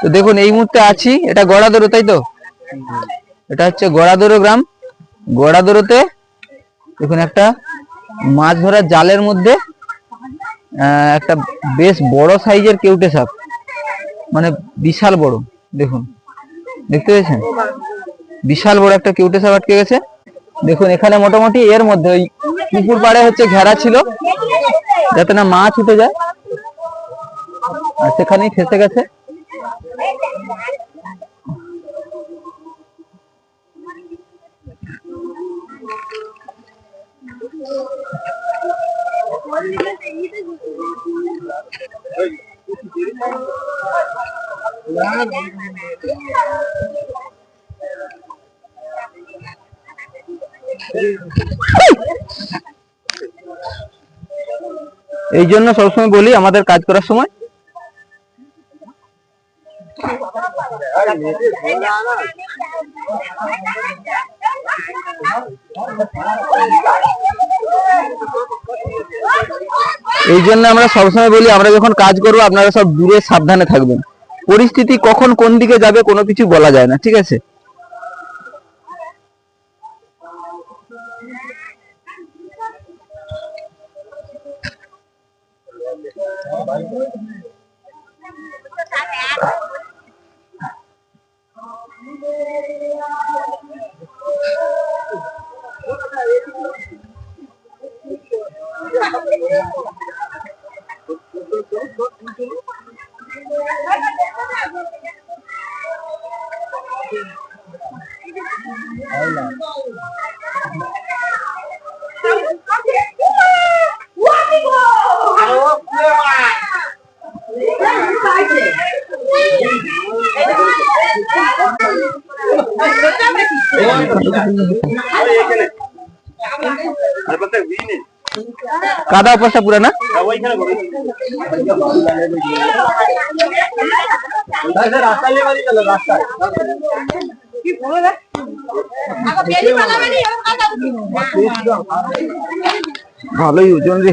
তো দেখুন, এই মুহূর্তে আছি। এটা গড়াদরো, তাই তো? এটা হচ্ছে গড়াদরো গ্রাম। গড়াদরোতে দেখুন একটা মাছ ধরার জালের মধ্যে একটা বেশ বড় সাইজের কেউটে সাপ। মানে বিশাল বড়, দেখুন। দেখতে পেয়েছেন? বিশাল বড় একটা কেউটে সাপ আটকে গেছে। দেখুন, এখানে মোটামুটি এর মধ্যে ওই পুকুর পাড়ে হচ্ছে ঘেরা ছিল, যাতে না মাছ উঠে যায়। আর সেখানেই ফেসে গেছে। এই জন্য সবসময় বলি আমাদের কাজ করার সময় এই জন্য আমরা সবসময় বলি, আমরা যখন কাজ করব, আপনারা সব দূরে সাবধানে থাকবেন। পরিস্থিতি কখন কোন দিকে যাবে, কোনো কিছু বলা যায় না, ঠিক আছে? Ada pakai begini. কাদা অবস্থা পুরা না? ভালোই ওজন রে।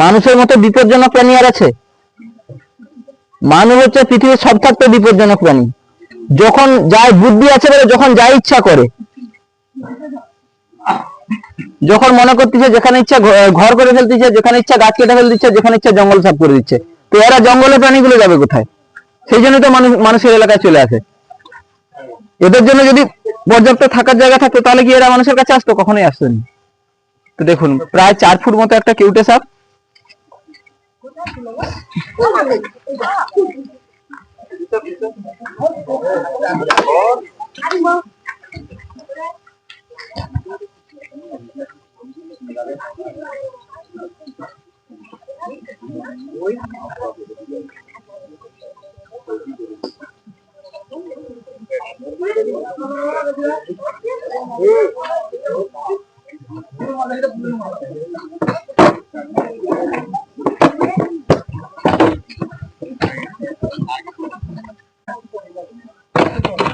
মানুষের মতো বিপজ্জনক প্রাণী আর আছে? মানুষ হচ্ছে পৃথিবীর সব থাকতে বিপজ্জনক প্রাণী। যখন যাই বুদ্ধি আছে বলে যখন যা ইচ্ছা করে। যখন মনে করতেছে যেখানে ইচ্ছা ঘর করে ফেলতেছে, যেখানে ইচ্ছা গাছ কেটে ফেলতেছে, যেখানে ইচ্ছা জঙ্গল সাফ করে দিচ্ছে। তো এরা জঙ্গলের প্রাণীগুলো যাবে কোথায়? সেই জন্য তো মানুষ মানুষের এলাকায় চলে আসে। এদের জন্য যদি পর্যাপ্ত থাকার জায়গা থাকতো, তাহলে কি এরা মানুষের কাছে আসতো? কখনোই আসতো না। তো দেখুন, প্রায় চার ফুট মতো একটা কেউটে সাপ। Hey!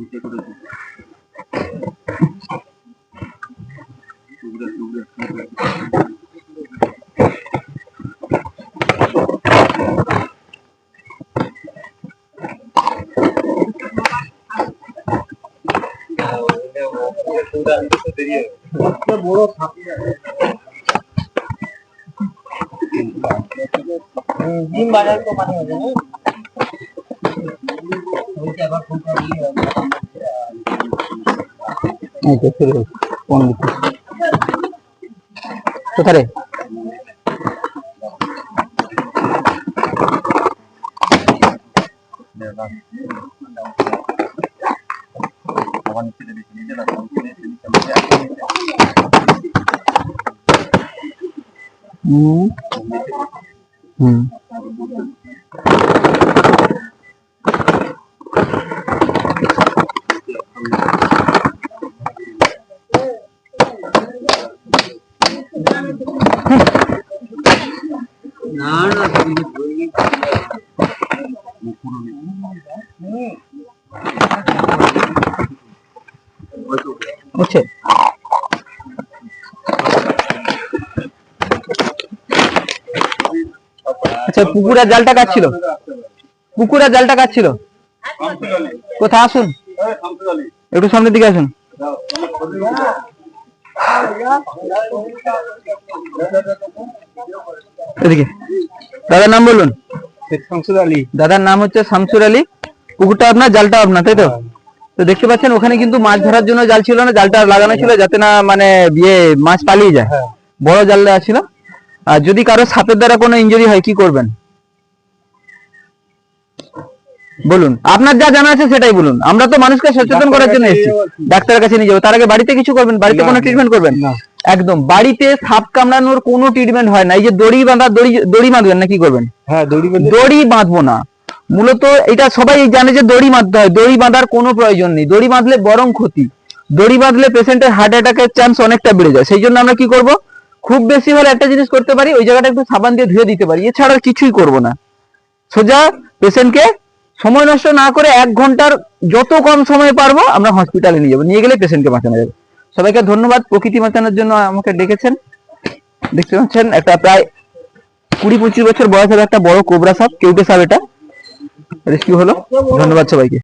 নিচে বস। নিচে বস। নিচে করে দে। টুকরা, টুকরা, টুকরা। ডিম বাজার তো মানে হবে না এই তো শুরু হয়েছে। কোন দিকে? কোথায় রে? আবার নিচে দে, নিচে, নিচে রাখ, নিচে, নিচে, নিচে, নিচে, নিচে। হুম হুম বুঝছে আচ্ছা পুকুরের জালটা কাটছিল পুকুরের জালটা কাটছিল কোথায় আসুন? একটু সামনের দিকে আসুন। এদিকে। দাদার নাম বলুন। শেখ শামসুল আলী। দাদার নাম হচ্ছে শামসুর আলী। পুকুরটা আপনার জালটা আপনার তাই তো? তো দেখতে পাচ্ছেন ওখানে কিন্তু মাছ ধরার জন্য জাল ছিল না জালটা লাগানো ছিল যাতে না মানে বিয়ে মাছ পালিয়ে যায়। বড় জাল দেওয়া ছিল। আর যদি কারও সাপের দ্বারা কোনো ইনজুরি হয় কি করবেন? বলুন আপনার যা জানা আছে সেটাই বলুন। আমরা তো মানুষকে সচেতন করার জন্য এসেছি। ডাক্তারের কাছে নিয়ে যাব। তার আগে বাড়িতে কিছু করবেন? বাড়িতে কোনো ট্রিটমেন্ট করবেন? একদম বাড়িতে সাপ কামড়ানোর কোনো ট্রিটমেন্ট হয় না। এই যে দড়ি বাঁধা দড়ি দড়ি বাঁধবেন না কি করবেন? হ্যাঁ দড়ি বাঁধবো না। মূলত এটা সবাই জানে যে দড়ি বাঁধতে হয়। দড়ি বাঁধার কোনো প্রয়োজন নেই। দড়ি বাঁধলে বরং ক্ষতি। দড়ি বাঁধলে পেশেন্টের হার্ট অ্যাটাকের চান্স অনেকটা বেড়ে যায়। সেই জন্য আমরা কি করব? খুব বেশি হলে একটা জিনিস করতে পারি, ওই জায়গাটা একটু সাবান দিয়ে ধুয়ে দিতে পারি। এছাড়া কিছুই করব না। সোজা পেশেন্টকে সময় নষ্ট না করে এক ঘণ্টার যত কম সময় পারব আমরা হসপিটালে নিয়ে যাব। নিয়ে গেলে পেশেন্টকে বাঁচানো যাবে। সবাইকে ধন্যবাদ। প্রকৃতি বাঁচানোর জন্য আমাকে ডেকেছেন। দেখতে পাচ্ছেন, একটা প্রায় কুড়ি পঁচিশ বছর বয়সের একটা বড় কোবরা সাপ, কেউটে সাপ এটা। রেস্কিউ হলো? ধন্যবাদ সবাইকে।